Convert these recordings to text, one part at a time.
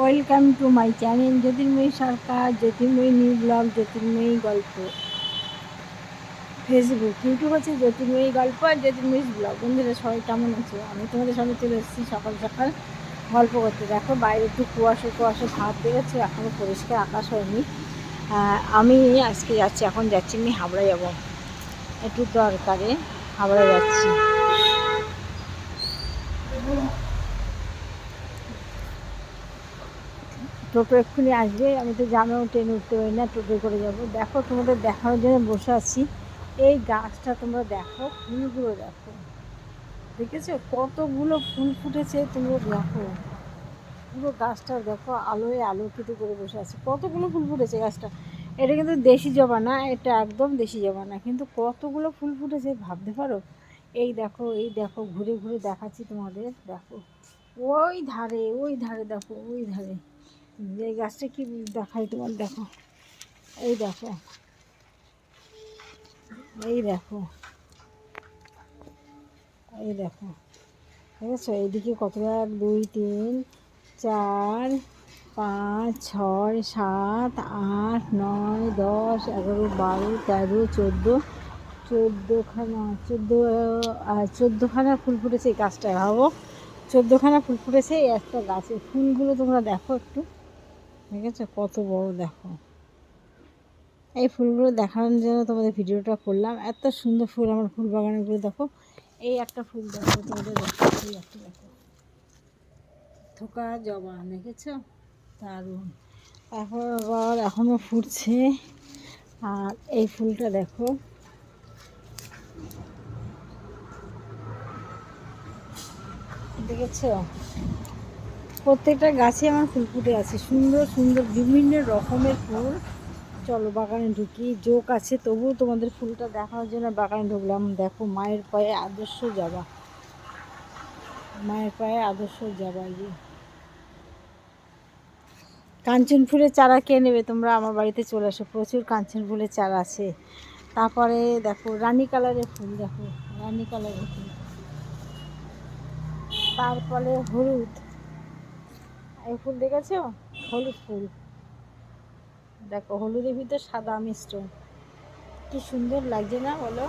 Welcome to my channel Jyotirmoyee Sarkar Jyotirmoyee new blog Jyotirmoyee গল্প Facebook YouTube হচ্ছে জ্যোতির্ময়ী গল্প আর জ্যোতির্ময়ী blog বন্ধুরা, সবাই কেমন আছে? আমি তোমাদের সঙ্গে চলে এসেছি সকাল সকাল গল্প করতে। দেখো, বাইরে একটু কুয়াশা কুয়াশা ভাব বেরোচ্ছে এখনও পরিষ্কার আকাশ হয়নি। আমি আজকে যাচ্ছি, এখন যাচ্ছি আমি হাবড়া যাব। একটু দরকারে হাবড়া যাচ্ছি। টোটো এক্ষুনি আসবে, আমি তো জানো ট্রেনে উঠতে পারি না, টোটো করে যাব। দেখো, তোমাদের দেখানোর জন্য বসে আছি। এই গাছটা তোমরা দেখো, ফুলগুলো দেখো। দেখেছ? কতগুলো ফুল ফুটেছে তোমরা দেখো। পুরো গাছটা দেখো, আলোয় আলোকিত করে বসে আছে। কতগুলো ফুল ফুটেছে গাছটা? এটা কিন্তু দেশি জবা না, এটা একদম দেশি জবা না। কিন্তু কতগুলো ফুল ফুটেছে ভাবতে পারো? এই দেখো এই দেখো, ঘুরে ঘুরে দেখাচ্ছি তোমাদের, দেখো। ওই ধারে ওই ধারে দেখো, ওই ধারে। যে গাছটা কি দেখাই তোমার? দেখো। এই দেখো। এই দেখো। এই দেখো। বুঝেছ এইদিকে কত? এক, দুই, তিন, চার, পাঁচ, ছয়, সাত, আট, নয়, দশ, এগারো, বারো, তেরো, চোদ্দ, চোদ্দোখানা চোদ্দ চোদ্দোখানা ফুল ফুটেছে এই গাছটায়। ভাবো, চোদ্দোখানা ফুল ফুটেছে এই একটা গাছে। ফুলগুলো তোমরা দেখো একটু। ঠিক আছে? কত বড় দেখো। এই ফুলগুলো দেখানোর জন্য তোমাদের ভিডিওটা করলাম। এত সুন্দর ফুল আমার ফুল বাগানগুলো দেখো। এই একটা ফুল দেখো, তোমাদের দেখো। থোকা জবা, দেখেছ? দারুণ। তারপর আবার এখনও ফুটছে। আর এই ফুলটা দেখো। দেখেছ? প্রত্যেকটা গাছে আমার ফুল ফুটে আছে। সুন্দর সুন্দর, বিভিন্ন রকমের ফুল। চলো বাগানে ঢুকি জোক আছে, তবুও তোমাদের ফুলটা দেখানোর জন্য বাগানে ঢুকলাম। দেখো, মায়ের পায়ে আদর্শ যাবা। মায়ের পায়ে আদর্শ যাবা যে। কাঞ্চন ফুলের চারা কে নেবে? তোমরা আমার বাড়িতে চলে আসো। প্রচুর কাঞ্চন ফুলের চারা আছে। তারপরে দেখো, রানী কালারের ফুল, দেখো, রানী কালারের ফুল। তারপরে হলুদ। এই ফুল দেখেছ? হলুদ ফুল। দেখো, হলুদের ভিতর সাদা মিশ্রণ কি সুন্দর লাগছে না বলো?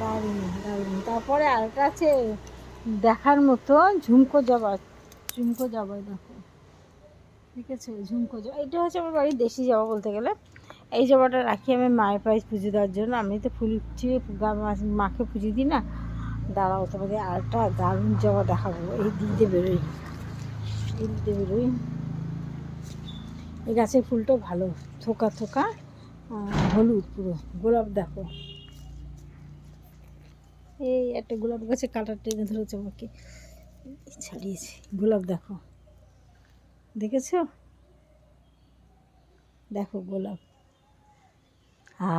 দারুণ দারুণ। তারপরে আরেকটা আছে দেখার মতো ঝুমকো জবা ঝুমকো জবা, দেখো। ঠিক আছে ঝুমকো জবা। এটা হচ্ছে আমার বাড়ির দেশি জবা বলতে গেলে। এই জবাটা রাখি আমি মায়ের পায়ে পুজো দেওয়ার জন্য। আমি তো ফুল ছিঁড়ে মাকে পুজো দিই না। দাঁড়াও তোমাদের আরেকটা দারুণ জবা দেখাবো। এই দিতে বেরোই। দিতে বেরোই এই গাছের ফুলটাও ভালো, থোকা থোকা হলুদ পুরো, গোলাপ দেখো। এই একটা গোলাপ গাছে কাটার টেনে ধরেছে আমাকে। ছাড়িয়েছে, গোলাপ দেখো। দেখেছ? দেখো গোলাপ। আ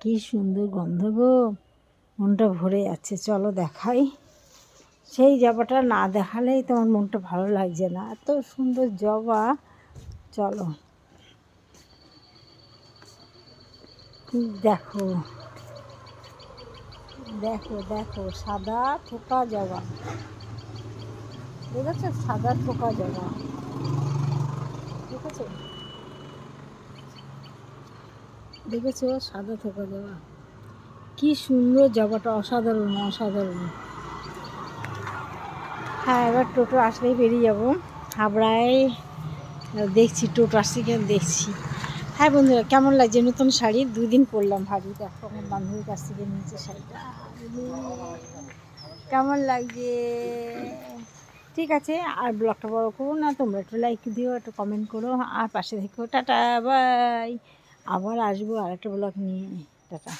কি সুন্দর গন্ধ গো। মনটা ভরে যাচ্ছে, চলো দেখাই। সেই জবাটা না দেখালেই তোমার মনটা ভালো লাগছে না। এত সুন্দর জবা। চলো। দেখো। দেখো দেখো, সাদা থোকা জবা। দেখেছ? সাদা থোকা জবা। দেখেছ? দেখেছ? সাদা থোকা জবা। কি সুন্দর জবাটা। অসাধারণ অসাধারণ। হ্যাঁ এবার টোটো আসলেই বেরিয়ে যাব। হাবড়ায় দেখছি, টোটো আসছে কিনা দেখছি। হ্যাঁ বন্ধুরা, কেমন লাগছে? নতুন শাড়ি? দুই দিন পরলাম ভারী দেখো আমার বান্ধবীর কাছ থেকে নিয়েছে শাড়িটা। কেমন লাগছে? ঠিক আছে, আর ব্লগটা বড় করো না, তোমরা একটু লাইক দিও, একটু কমেন্ট করো, আর পাশে থেকো টাটা বাই আবার আসব আর একটা ব্লগ নিয়ে। টাটা।